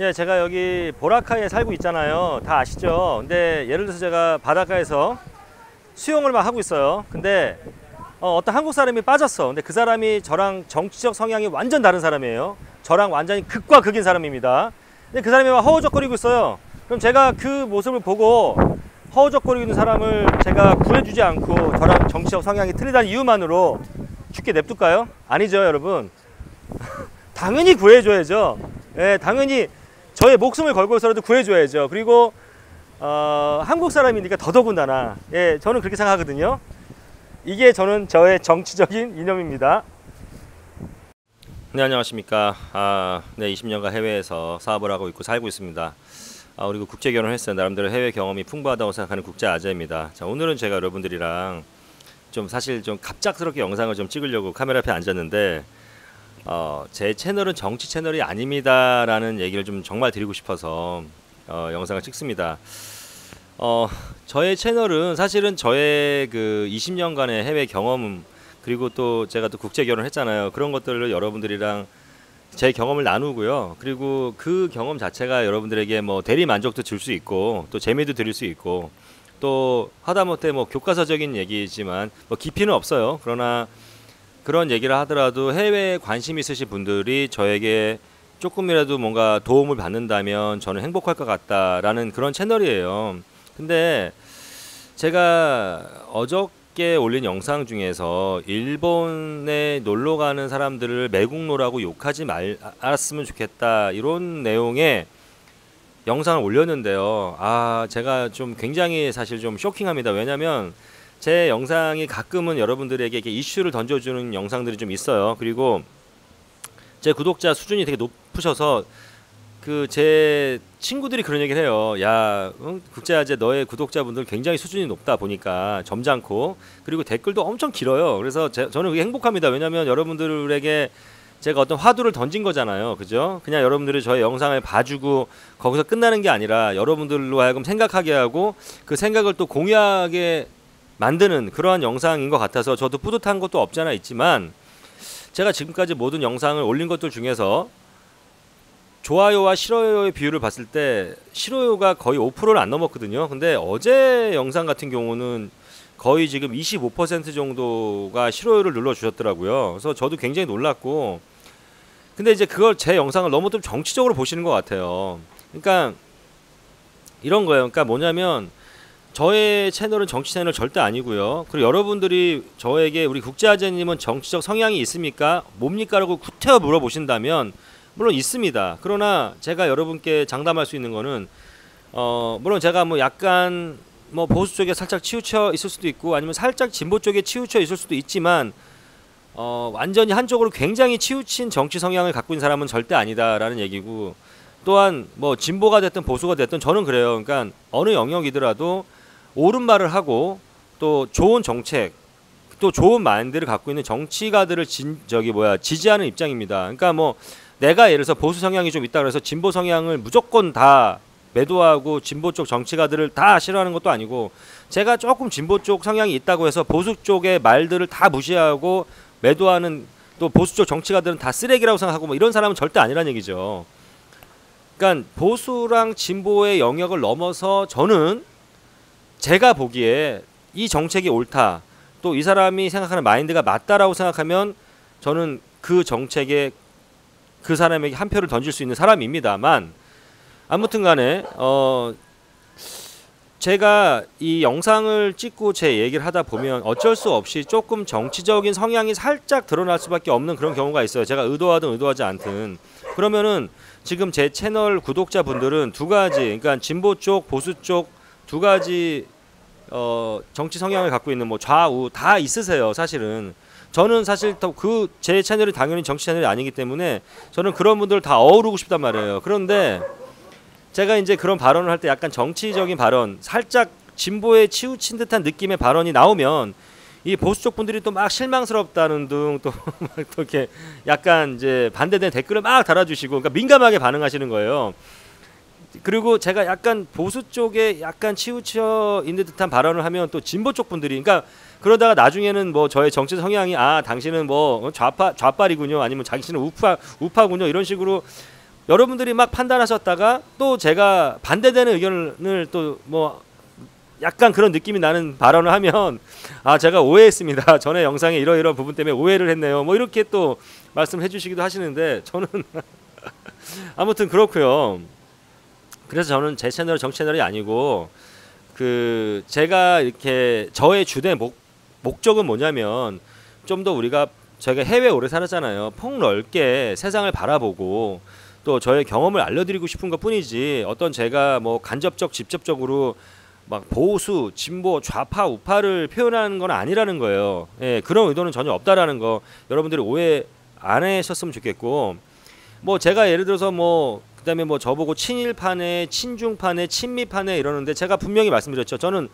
예, 제가 여기 보라카이에 살고 있잖아요. 다 아시죠? 근데 예를 들어서 제가 바닷가에서 수영을 막 하고 있어요. 근데 어, 어떤 한국 사람이 빠졌어. 근데 그 사람이 저랑 정치적 성향이 완전 다른 사람이에요. 저랑 완전히 극과 극인 사람입니다. 근데 그 사람이 막 허우적거리고 있어요. 그럼 제가 그 모습을 보고 허우적거리고 있는 사람을 제가 구해주지 않고 저랑 정치적 성향이 틀리다는 이유만으로 죽게 냅둘까요? 아니죠, 여러분. 당연히 구해줘야죠. 예, 당연히 저의 목숨을 걸고서라도 구해줘야죠. 그리고 어, 한국 사람이니까 더더군다나 예, 저는 그렇게 생각하거든요. 이게 저는 저의 정치적인 이념입니다. 네, 안녕하십니까. 아, 네, 20년간 해외에서 사업을 하고 있고 살고 있습니다. 아, 그리고 국제 결혼을 했어요. 나름대로 해외 경험이 풍부하다고 생각하는 국제 아재입니다. 자, 오늘은 제가 여러분들이랑 좀 사실 좀 갑작스럽게 영상을 좀 찍으려고 카메라 앞에 앉았는데 어, 제 채널은 정치 채널이 아닙니다라는 얘기를 좀 정말 드리고 싶어서 어, 영상을 찍습니다. 어, 저의 채널은 사실은 저의 그 20년간의 해외 경험 그리고 또 제가 또 국제 결혼을 했잖아요. 그런 것들을 여러분들이랑 제 경험을 나누고요. 그리고 그 경험 자체가 여러분들에게 뭐 대리 만족도 줄 수 있고 또 재미도 드릴 수 있고 또 하다못해 뭐 교과서적인 얘기지만 뭐 깊이는 없어요. 그러나 그런 얘기를 하더라도 해외에 관심 있으신 분들이 저에게 조금이라도 뭔가 도움을 받는다면 저는 행복할 것 같다라는 그런 채널이에요. 근데 제가 어저께 올린 영상 중에서 일본에 놀러 가는 사람들을 매국노라고 욕하지 말 알았으면 좋겠다 이런 내용의 영상을 올렸는데요. 아, 제가 좀 굉장히 사실 좀 쇼킹합니다. 왜냐면 제 영상이 가끔은 여러분들에게 이렇게 이슈를 던져주는 영상들이 좀 있어요. 그리고 제 구독자 수준이 되게 높으셔서 그 제 친구들이 그런 얘기를 해요. 야, 응? 국제아재 너의 구독자분들 굉장히 수준이 높다 보니까 점잖고 그리고 댓글도 엄청 길어요. 그래서 제, 저는 그게 행복합니다. 왜냐하면 여러분들에게 제가 어떤 화두를 던진 거잖아요. 그죠? 그냥 여러분들이 저의 영상을 봐주고 거기서 끝나는 게 아니라 여러분들로 하여금 생각하게 하고 그 생각을 또 공유하게 만드는 그러한 영상인 것 같아서 저도 뿌듯한 것도 없잖아 있지만 제가 지금까지 모든 영상을 올린 것들 중에서 좋아요와 싫어요의 비율을 봤을 때 싫어요가 거의 5%를 안 넘었거든요. 근데 어제 영상 같은 경우는 거의 지금 25% 정도가 싫어요를 눌러 주셨더라고요. 그래서 저도 굉장히 놀랐고 근데 이제 그걸 제 영상을 너무 좀 정치적으로 보시는 것 같아요. 그러니까 이런 거예요. 그러니까 뭐냐면 저의 채널은 정치 채널 절대 아니고요. 그리고 여러분들이 저에게 우리 국제아재님은 정치적 성향이 있습니까? 뭡니까라고 구태여 물어보신다면 물론 있습니다. 그러나 제가 여러분께 장담할 수 있는 거는 어 물론 제가 뭐 약간 뭐 보수 쪽에 살짝 치우쳐 있을 수도 있고 아니면 살짝 진보 쪽에 치우쳐 있을 수도 있지만 어 완전히 한쪽으로 굉장히 치우친 정치 성향을 갖고 있는 사람은 절대 아니다라는 얘기고 또한 뭐 진보가 됐든 보수가 됐든 저는 그래요. 그러니까 어느 영역이더라도 옳은 말을 하고 또 좋은 정책 또 좋은 마인드를 갖고 있는 정치가들을 진 저기 뭐야 지지하는 입장입니다. 그러니까 뭐 내가 예를 들어서 보수 성향이 좀 있다 그래서 진보 성향을 무조건 다 매도하고 진보 쪽 정치가들을 다 싫어하는 것도 아니고 제가 조금 진보 쪽 성향이 있다고 해서 보수 쪽의 말들을 다 무시하고 매도하는 또 보수 쪽 정치가들은 다 쓰레기라고 생각하고 뭐 이런 사람은 절대 아니란 얘기죠. 그러니까 보수랑 진보의 영역을 넘어서 저는 제가 보기에 이 정책이 옳다. 또 이 사람이 생각하는 마인드가 맞다라고 생각하면 저는 그 정책에 그 사람에게 한 표를 던질 수 있는 사람입니다만 아무튼 간에 어 제가 이 영상을 찍고 제 얘기를 하다 보면 어쩔 수 없이 조금 정치적인 성향이 살짝 드러날 수밖에 없는 그런 경우가 있어요. 제가 의도하든 의도하지 않든 그러면은 지금 제 채널 구독자분들은 두 가지 그러니까 진보 쪽 보수 쪽 두 가지 어 정치 성향을 갖고 있는 뭐 좌우 다 있으세요 사실은 저는 사실 그 제 채널이 당연히 정치 채널이 아니기 때문에 저는 그런 분들 다 어우르고 싶단 말이에요 그런데 제가 이제 그런 발언을 할 때 약간 정치적인 발언 살짝 진보에 치우친 듯한 느낌의 발언이 나오면 이 보수 쪽 분들이 또 막 실망스럽다는 등 또 이렇게 약간 이제 반대되는 댓글을 막 달아주시고 그러니까 민감하게 반응하시는 거예요. 그리고 제가 약간 보수 쪽에 약간 치우쳐 있는 듯한 발언을 하면 또 진보 쪽 분들이 그러니까 그러다가 나중에는 뭐 저의 정치 성향이 아 당신은 뭐 좌파 좌빨이군요 아니면 당신은 우파 우파군요 이런 식으로 여러분들이 막 판단하셨다가 또 제가 반대되는 의견을 또 뭐 약간 그런 느낌이 나는 발언을 하면 아 제가 오해했습니다. 전에 영상에 이러이러 부분 때문에 오해를 했네요. 뭐 이렇게 또 말씀해 주시기도 하시는데 저는 아무튼 그렇고요. 그래서 저는 제 채널 정 채널이 아니고 그 제가 이렇게 저의 주된 목, 목적은 뭐냐면 좀 더 우리가 저희가 해외 오래 살았잖아요. 폭넓게 세상을 바라보고 또 저의 경험을 알려드리고 싶은 것 뿐이지 어떤 제가 뭐 간접적 직접적으로 막 보수, 진보, 좌파, 우파를 표현하는 건 아니라는 거예요. 예, 그런 의도는 전혀 없다라는 거 여러분들이 오해 안 하셨으면 좋겠고 뭐 제가 예를 들어서 뭐 그다음에 뭐 저보고 친일파네, 친중파네, 친미파네 이러는데 제가 분명히 말씀드렸죠. 저는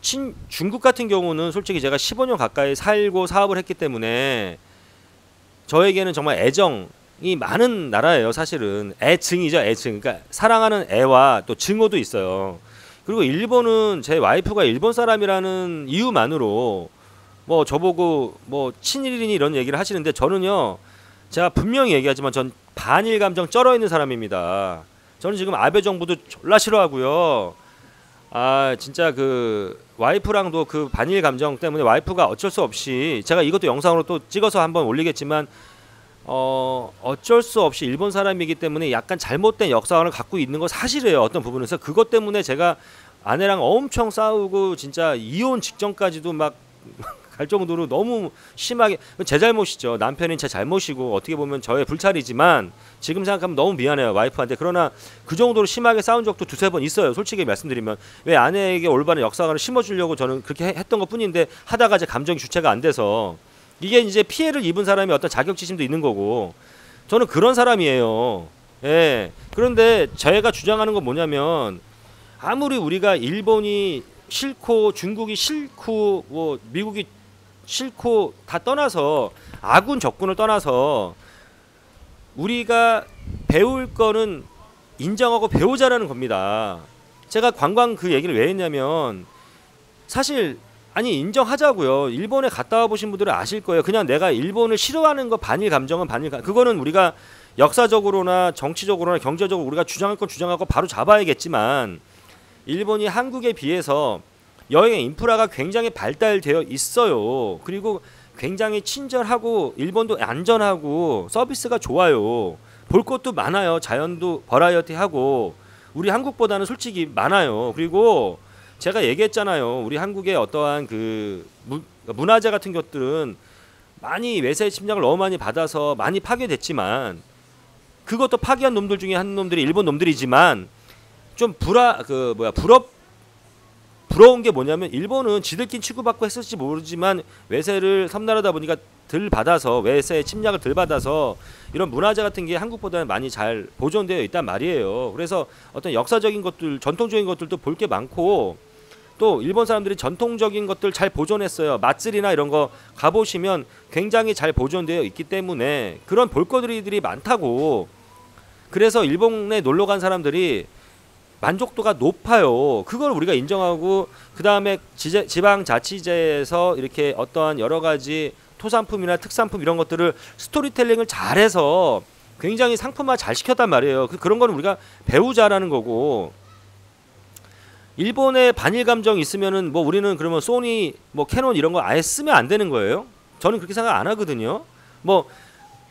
친 중국 같은 경우는 솔직히 제가 15년 가까이 살고 사업을 했기 때문에 저에게는 정말 애정이 많은 나라예요. 사실은 애증이죠, 애증. 그러니까 사랑하는 애와 또 증오도 있어요. 그리고 일본은 제 와이프가 일본 사람이라는 이유만으로 뭐 저보고 뭐 친일이니 이런 얘기를 하시는데 저는요 제가 분명히 얘기하지만 전 반일 감정 쩔어 있는 사람입니다. 저는 지금 아베 정부도 졸라 싫어하고요. 아 진짜 그 와이프랑도 그 반일 감정 때문에 와이프가 어쩔 수 없이 제가 이것도 영상으로 또 찍어서 한번 올리겠지만 어 어쩔 수 없이 일본 사람이기 때문에 약간 잘못된 역사관을 갖고 있는 거 사실이에요 어떤 부분에서 그것 때문에 제가 아내랑 엄청 싸우고 진짜 이혼 직전까지도 막 갈 정도로 너무 심하게 제 잘못이죠. 남편인 제 잘못이고 어떻게 보면 저의 불찰이지만 지금 생각하면 너무 미안해요 와이프한테. 그러나 그 정도로 심하게 싸운 적도 두세 번 있어요. 솔직히 말씀드리면. 왜 아내에게 올바른 역사관을 심어주려고 저는 그렇게 했던 것 뿐인데 하다가 제 감정이 주체가 안 돼서 이게 이제 피해를 입은 사람이 어떤 자격지심도 있는 거고 저는 그런 사람이에요. 예. 그런데 제가 주장하는 건 뭐냐면 아무리 우리가 일본이 싫고 중국이 싫고 뭐 미국이 싫고 다 떠나서 아군 적군을 떠나서 우리가 배울 거는 인정하고 배우자라는 겁니다. 제가 관광 그 얘기를 왜 했냐면 사실 아니 인정하자고요. 일본에 갔다 와 보신 분들은 아실 거예요. 그냥 내가 일본을 싫어하는 거 반일 감정은 반일 감 그거는 우리가 역사적으로나 정치적으로나 경제적으로 우리가 주장할 건 주장하고 바로 잡아야겠지만 일본이 한국에 비해서 여행 인프라가 굉장히 발달되어 있어요. 그리고 굉장히 친절하고 일본도 안전하고 서비스가 좋아요. 볼 것도 많아요. 자연도 버라이어티하고 우리 한국보다는 솔직히 많아요. 그리고 제가 얘기했잖아요. 우리 한국의 어떠한 그 문화재 같은 것들은 많이 외세 침략을 너무 많이 받아서 많이 파괴됐지만 그것도 파괴한 놈들 중에 한 놈들이 일본 놈들이지만 좀 불화 그 뭐야 부럽 부러운 게 뭐냐면 일본은 지들끼리 치고받고 했을지 모르지만 외세를 섬나라다 보니까 덜 받아서 외세 침략을 덜 받아서 이런 문화재 같은 게 한국보다는 많이 잘 보존되어 있단 말이에요. 그래서 어떤 역사적인 것들, 전통적인 것들도 볼 게 많고 또 일본 사람들이 전통적인 것들 잘 보존했어요. 맛들이나 이런 거 가보시면 굉장히 잘 보존되어 있기 때문에 그런 볼거리들이 많다고. 그래서 일본에 놀러 간 사람들이 만족도가 높아요. 그걸 우리가 인정하고 그 다음에 지방자치제에서 이렇게 어떠한 여러 가지 토산품이나 특산품 이런 것들을 스토리텔링을 잘해서 굉장히 상품화 잘 시켰단 말이에요. 그, 그런 거는 우리가 배우자라는 거고 일본의 반일 감정 있으면은 뭐 우리는 그러면 소니 뭐 캐논 이런 거 아예 쓰면 안 되는 거예요? 저는 그렇게 생각 안 하거든요. 뭐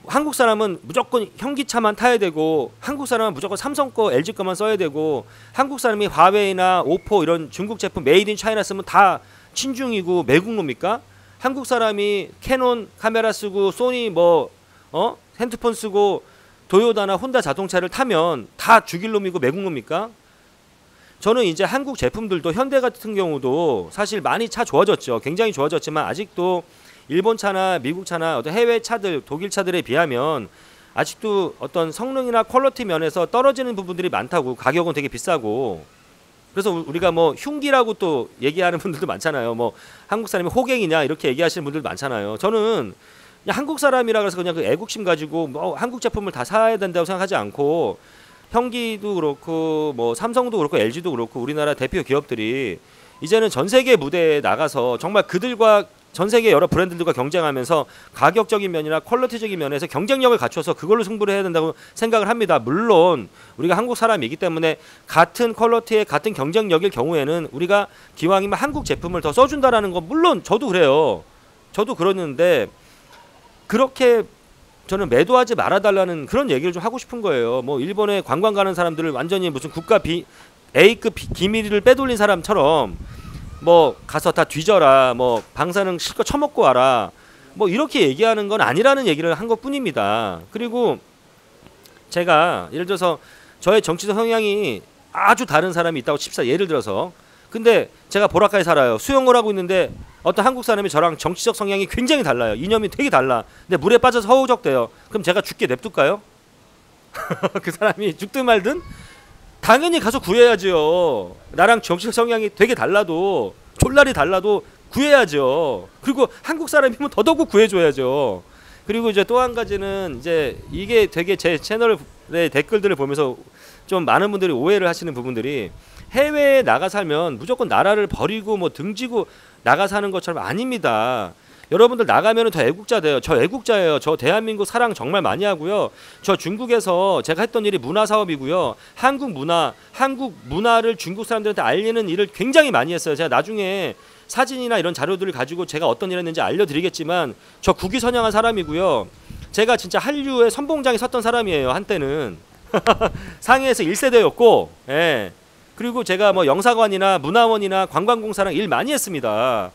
한국 사람은 무조건 현기차만 타야 되고 한국 사람은 무조건 삼성 거 LG 거만 써야 되고 한국 사람이 화웨이나 오포 이런 중국 제품 메이드 인 차이나 쓰면 다 친중이고 매국노입니까? 한국 사람이 캐논 카메라 쓰고 소니 뭐 어? 핸드폰 쓰고 도요다나 혼다 자동차를 타면 다 죽일 놈이고 매국노입니까? 저는 이제 한국 제품들도 현대 같은 경우도 사실 많이 차 좋아졌죠. 굉장히 좋아졌지만 아직도 일본 차나 미국 차나 어떤 해외 차들, 독일 차들에 비하면 아직도 어떤 성능이나 퀄리티 면에서 떨어지는 부분들이 많다고 가격은 되게 비싸고 그래서 우리가 뭐 흉기라고 또 얘기하는 분들도 많잖아요. 뭐 한국 사람이 호갱이냐 이렇게 얘기하시는 분들도 많잖아요. 저는 그냥 한국 사람이라 그래서 그냥 그 애국심 가지고 뭐 한국 제품을 다 사야 된다고 생각하지 않고 형기도 그렇고 뭐 삼성도 그렇고 LG도 그렇고 우리나라 대표 기업들이 이제는 전 세계 무대에 나가서 정말 그들과 전 세계 여러 브랜드들과 경쟁하면서 가격적인 면이나 퀄리티적인 면에서 경쟁력을 갖춰서 그걸로 승부를 해야 된다고 생각을 합니다. 물론 우리가 한국 사람이기 때문에 같은 퀄리티의 같은 경쟁력일 경우에는 우리가 기왕이면 한국 제품을 더 써준다라는 건 물론 저도 그래요. 저도 그러는데 그렇게 저는 매도하지 말아달라는 그런 얘기를 좀 하고 싶은 거예요. 뭐 일본에 관광 가는 사람들을 완전히 무슨 국가 비 A급 비- 기밀을 빼돌린 사람처럼 뭐 가서 다 뒤져라 뭐 방사능 실컷 처먹고 와라 뭐 이렇게 얘기하는 건 아니라는 얘기를 한 것뿐입니다. 그리고 제가 예를 들어서 저의 정치적 성향이 아주 다른 사람이 있다고 칩시다. 예를 들어서 근데 제가 보라카에 살아요. 수영을 하고 있는데 어떤 한국 사람이 저랑 정치적 성향이 굉장히 달라요. 이념이 되게 달라. 근데 물에 빠져서 허우적대요. 그럼 제가 죽게 냅둘까요? 그 사람이 죽든 말든 당연히 가서 구해야죠. 나랑 정치적 성향이 되게 달라도 졸라리 달라도 구해야죠. 그리고 한국 사람이면 더더욱 구해줘야죠. 그리고 이제 또 한 가지는 이제 이게 되게 제 채널의 댓글들을 보면서 좀 많은 분들이 오해를 하시는 부분들이 해외에 나가 살면 무조건 나라를 버리고 뭐 등지고 나가 사는 것처럼 아닙니다. 여러분들 나가면 더 애국자 돼요. 저 애국자예요. 저 대한민국 사랑 정말 많이 하고요. 저 중국에서 제가 했던 일이 문화 사업이고요. 한국 문화, 한국 문화를 중국 사람들한테 알리는 일을 굉장히 많이 했어요. 제가 나중에 사진이나 이런 자료들을 가지고 제가 어떤 일을 했는지 알려드리겠지만 저 국위 선양한 사람이고요. 제가 진짜 한류의 선봉장에 섰던 사람이에요. 한때는 상해에서 1세대였고, 예. 그리고 제가 뭐 영사관이나 문화원이나 관광공사랑 일 많이 했습니다.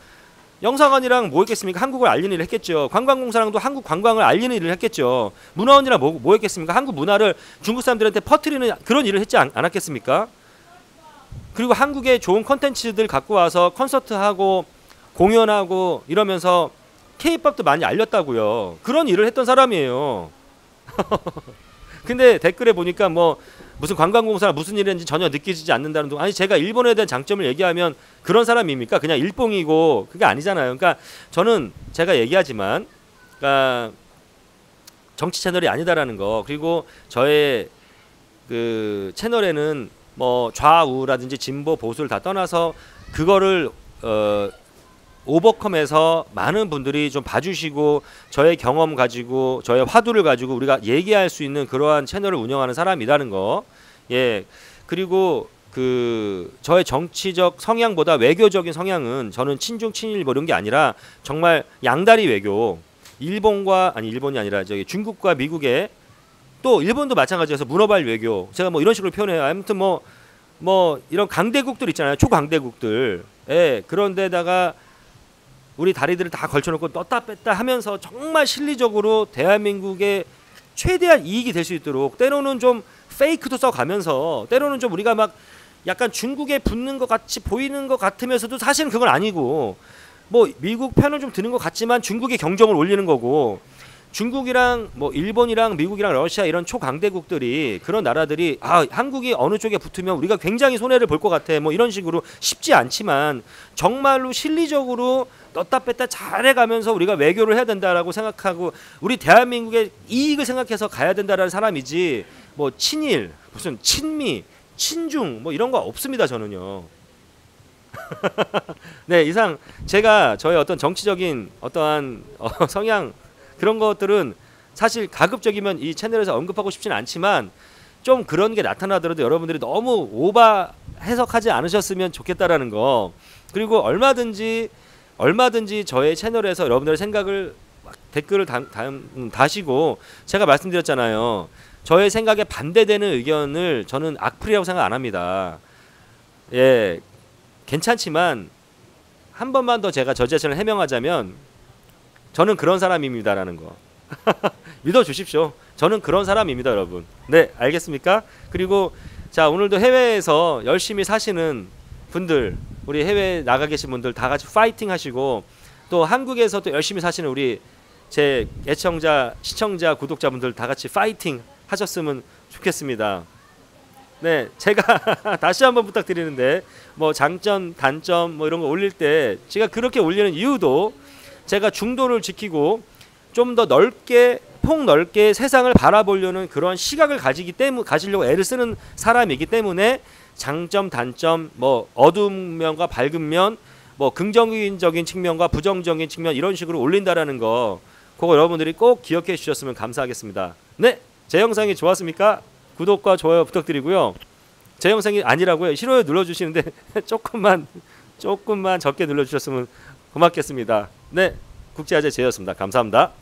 영사관이랑 뭐 했겠습니까? 한국을 알리는 일을 했겠죠. 관광공사랑도 한국 관광을 알리는 일을 했겠죠. 문화원이랑 뭐, 뭐 했겠습니까? 한국 문화를 중국 사람들한테 퍼뜨리는 그런 일을 했지 않, 않았겠습니까? 그리고 한국에 좋은 컨텐츠들 갖고 와서 콘서트하고 공연하고 이러면서 케이팝도 많이 알렸다고요. 그런 일을 했던 사람이에요. 근데 댓글에 보니까 뭐 무슨 관광공사나 무슨 일인지 전혀 느끼지 않는다는 동 아니 제가 일본에 대한 장점을 얘기하면 그런 사람입니까? 그냥 일봉이고 그게 아니잖아요. 그러니까 저는 제가 얘기하지만 그러니까 정치 채널이 아니다라는 거 그리고 저의 그 채널에는 뭐 좌우라든지 진보 보수를 다 떠나서 그거를 어 오버컴해서 많은 분들이 좀 봐주시고 저의 경험 가지고 저의 화두를 가지고 우리가 얘기할 수 있는 그러한 채널을 운영하는 사람이라는 거. 예. 그리고 그 저의 정치적 성향보다 외교적인 성향은 저는 친중 친일 뭐 이런 게 아니라 정말 양다리 외교. 일본과 아니 일본이 아니라 저기 중국과 미국의 또 일본도 마찬가지여서 문어발 외교. 제가 뭐 이런 식으로 표현해요. 아무튼 뭐뭐 이런 강대국들 있잖아요. 초강대국들. 예. 그런 데다가 우리 다리들을 다 걸쳐놓고 떴다 뺐다 하면서 정말 실리적으로 대한민국의 최대한 이익이 될 수 있도록 때로는 좀 페이크도 써가면서 때로는 좀 우리가 막 약간 중국에 붙는 것 같이 보이는 것 같으면서도 사실은 그건 아니고 뭐 미국 편을 좀 드는 것 같지만 중국의 경정을 올리는 거고 중국이랑 뭐 일본이랑 미국이랑 러시아 이런 초강대국들이 그런 나라들이 아 한국이 어느 쪽에 붙으면 우리가 굉장히 손해를 볼 것 같아 뭐 이런 식으로 쉽지 않지만 정말로 실리적으로 떴다 뺐다 잘해가면서 우리가 외교를 해야 된다라고 생각하고 우리 대한민국의 이익을 생각해서 가야 된다라는 사람이지 뭐 친일 무슨 친미 친중 뭐 이런 거 없습니다 저는요. 네 이상 제가 저의 어떤 정치적인 어떠한 어, 성향 그런 것들은 사실 가급적이면 이 채널에서 언급하고 싶지는 않지만 좀 그런 게 나타나더라도 여러분들이 너무 오바 해석하지 않으셨으면 좋겠다라는 거. 그리고 얼마든지 얼마든지 저의 채널에서 여러분들의 생각을 막 댓글을 음, 다시고 제가 말씀드렸잖아요. 저의 생각에 반대되는 의견을 저는 악플이라고 생각 안 합니다. 예 괜찮지만 한 번만 더 제가 저 자신을 해명하자면 저는 그런 사람입니다라는 거 믿어 주십시오. 저는 그런 사람입니다, 여러분. 네, 알겠습니까? 그리고 자 오늘도 해외에서 열심히 사시는 분들, 우리 해외 나가 계신 분들 다 같이 파이팅 하시고 또 한국에서 또 열심히 사시는 우리 제 애청자, 시청자, 구독자분들 다 같이 파이팅 하셨으면 좋겠습니다. 네, 제가 다시 한번 부탁드리는데 뭐 장점, 단점 뭐 이런 거 올릴 때 제가 그렇게 올리는 이유도 제가 중도를 지키고 좀 더 넓게 폭 넓게 세상을 바라보려는 그런 시각을 가지기 때문 가지려고 애를 쓰는 사람이기 때문에 장점, 단점, 뭐 어두운 면과 밝은 면, 뭐 긍정적인 측면과 부정적인 측면 이런 식으로 올린다라는 거 그거 여러분들이 꼭 기억해 주셨으면 감사하겠습니다. 네, 제 영상이 좋았습니까? 구독과 좋아요 부탁드리고요. 제 영상이 아니라고요. 싫어요 눌러 주시는데 조금만 조금만 적게 눌러 주셨으면 고맙겠습니다. 네, 국제아재 제였습니다. 감사합니다.